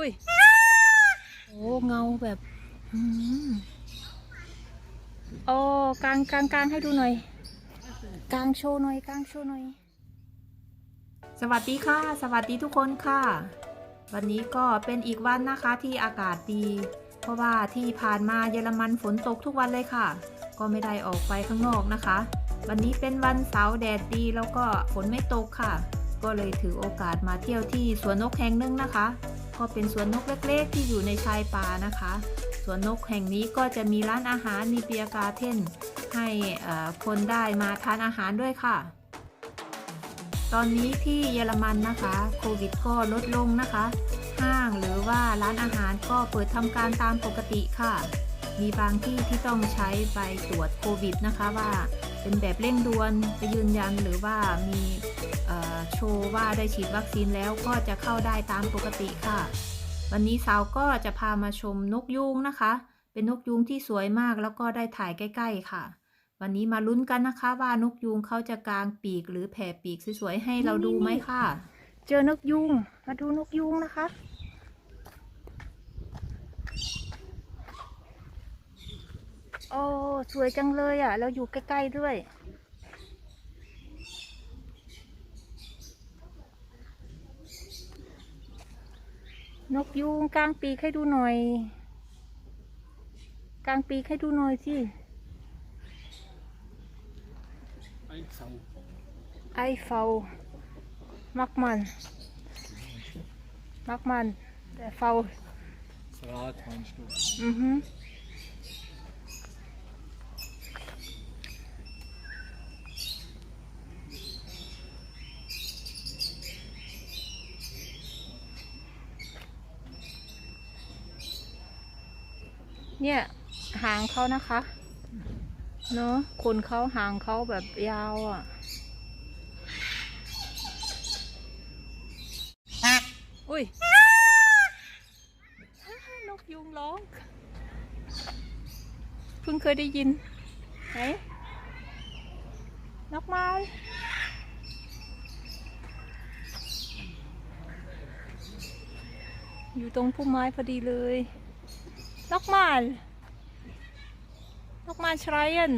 อุ้ย โอ้เงาแบบอืมโอ้กลางกลางกลางให้ดูหน่อยกลางโชว์หน่อยกลางโชว์หน่อย สวัสดีค่ะ สวัสดีทุกคนค่ะ วันนี้ก็เป็นอีกวันนะคะที่อากาศดี เพราะว่าที่ผ่านมาเยอรมันฝนตกทุกวันเลยค่ะ ก็ไม่ได้ออกไปข้างนอกนะคะ วันนี้เป็นวันเสาร์แดดดีแล้วก็ฝนไม่ตกค่ะ ก็เลยถือโอกาสมาเที่ยวที่สวนนกแห่งหนึ่งนะคะ ก็เป็นสวนนกเล็กๆ ที่อยู่ในชายป่านะคะ สวนนกแห่งนี้ก็จะมีร้านอาหารมีเบียร์การ์เทนให้คนได้มาทานอาหารด้วยค่ะ ตอนนี้ที่เยอรมันนะคะโควิดก็ลดลงนะคะ ห้างหรือว่าร้านอาหารก็เปิดทำการตามปกติค่ะ มีบางที่ที่ต้องใช้ใบตรวจโควิดนะคะว่า เป็นแบบเร่งด่วนไปยืนยันหรือว่ามีโชว์ว่าได้ฉีดวัคซีนแล้วก็จะเข้าได้ตามปกติค่ะ วันนี้สาวก็จะพามาชมนกยูงนะคะ เป็นนกยูงที่สวยมากแล้วก็ได้ถ่ายใกล้ ๆค่ะ วันนี้มาลุ้นกันนะคะ ว่านกยูงเขาจะกางปีกหรือแผ่ปีกสวยๆให้เราดูไหมค่ะ เจอนกยูงมาดูนกยูงนะคะ โอ้สวยจังเลยอะ เราอยู่ใกล้ๆด้วย นกยูงกลางปีกให้ดูหน่อย กลางปีกให้ดูหน่อยสิ Einfang. ไอเฟามักมัน มักมัน แต่เฟา Radhornstuhl. อือฮึ เนี่ยหางเขานะคะ เนอะขนเขาหางเขาแบบยาวอะ อุ้ยนกยุงร้อง เพิ่งเคยได้ยิน ไหน นกไม้อยู่ตรงพุ่มไม้พอดีเลย นกไม้นกไม้ชรายน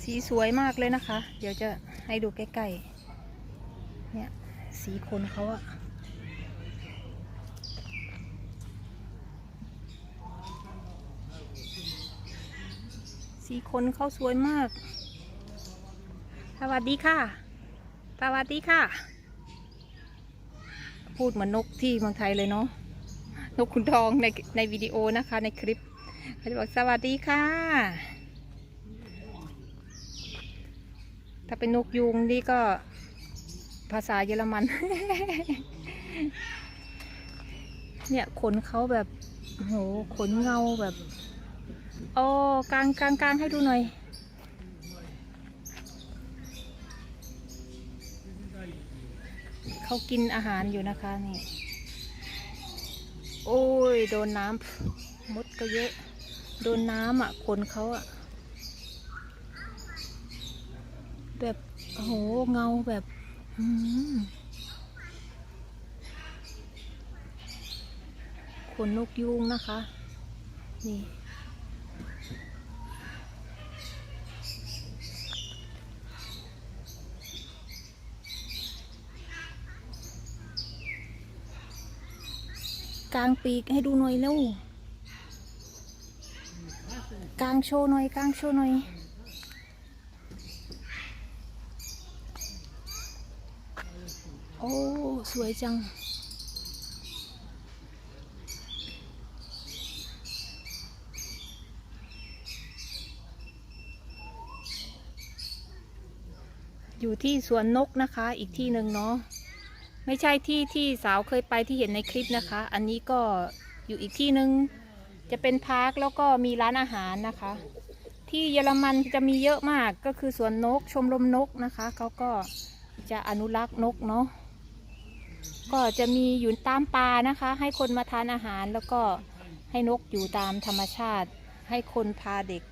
สีสวยมากเลยนะคะ เดี๋ยวจะให้ดูใกล้ๆ สีขนเขาอะสีขนเขาสวยมาก สวัสดีค่ะ สวัสดีค่ะ พูดเหมือนนกที่เมืองไทยเลยเนาะ นกขุนทองในในวิดีโอนะคะในคลิปเขาจะบอกสวัสดีค่ะ ถ้าเป็นนกยูงนี่ก็ ภาษาเยอรมัน เนี่ยขนเขาแบบโหขนเงาแบบโอ้กลางกลางกลางให้ดูหน่อย เขากินอาหารอยู่นะคะนี่ โอ้ย โดนน้ำมดก็เยอะ โดนน้ำอะขนเขาอะ แบบโหเงาแบบ ขนนกยูงนะคะ นี่ กลางปีกให้ดูหน่อยเร็วกลางโชว์หน่อยกลางโชว์หน่อย อ้สวยจัง อยู่ที่สวนนกนะคะ อีกที่หนึ่งเนาะไม่ใช่ที่ที่สาวเคยไปที่เห็นในคลิปนะคะ อันนี้ก็อยู่อีกที่หนึ่งจะเป็นพาร์คแล้วก็มีร้านอาหารนะคะ ที่เยอรมันจะมีเยอะมากก็คือสวนนกชมรมนกนะคะเขาก็จะอนุรักษ์นกเนาะ ก็จะมีอยู่ตามป่านะคะ ให้คนมาทานอาหารแล้วก็ให้นกอยู่ตามธรรมชาติ ให้คนพาเด็ก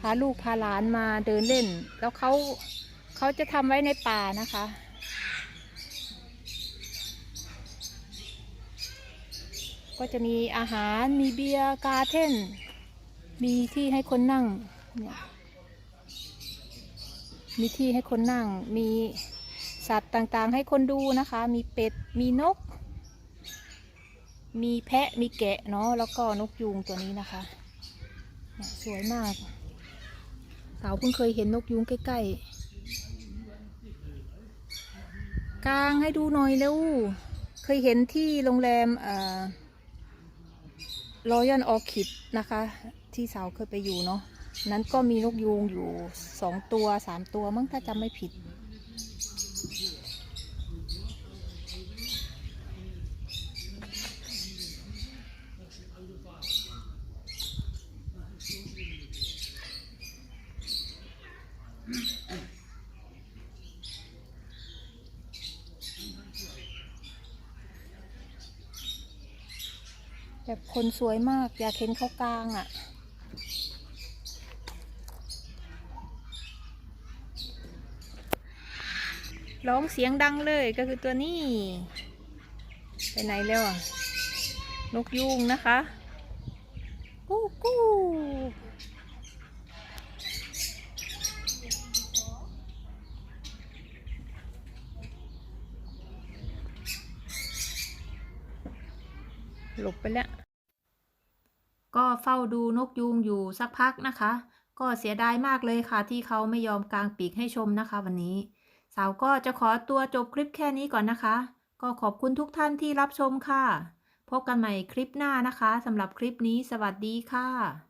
พาลูกพาหลานมาเดินเล่น แล้วเขาเขาจะทำไว้ในป่านะคะ ก็จะมีอาหารมีเบียร์กาเทนมีที่ให้คนนั่งเนี่ยมีที่ให้คนนั่งมี สัตว์ต่างๆ ให้คนดูนะคะ มีเป็ด มีนก มีแพะ มีแกะเนาะ แล้วก็นกยูงตัวนี้นะคะสวยมาก สาวเพิ่งเคยเห็นนกยูงใกล้ๆ กลางให้ดูหน่อยเร็ว เคยเห็นที่โรงแรมเอ่อรอยัลออคิดนะคะ ที่สาวเคยไปอยู่เนาะ นั้นก็มีนกยูงอยู่สองตัวสามตัวมั้งถ้าจำไม่ผิด แบบคนสวยมาก อยากเห็นเขากลางอะ่ะ ร้องเสียงดังเลยก็คือตัวนี้ ไปไหนแล้วอะ นกยูงนะคะ กู้กู้หลบไปแล้ว เฝ้าดูนกยูงอยู่สักพักนะคะ ก็เสียดายมากเลยค่ะ ที่เขาไม่ยอมกางปีกให้ชมนะคะ วันนี้ สาวก็จะขอตัวจบคลิปแค่นี้ก่อนนะคะ ก็ขอบคุณทุกท่านที่รับชมค่ะ พบกันใหม่คลิปหน้านะคะสำหรับคลิปนี้สวัสดีค่ะ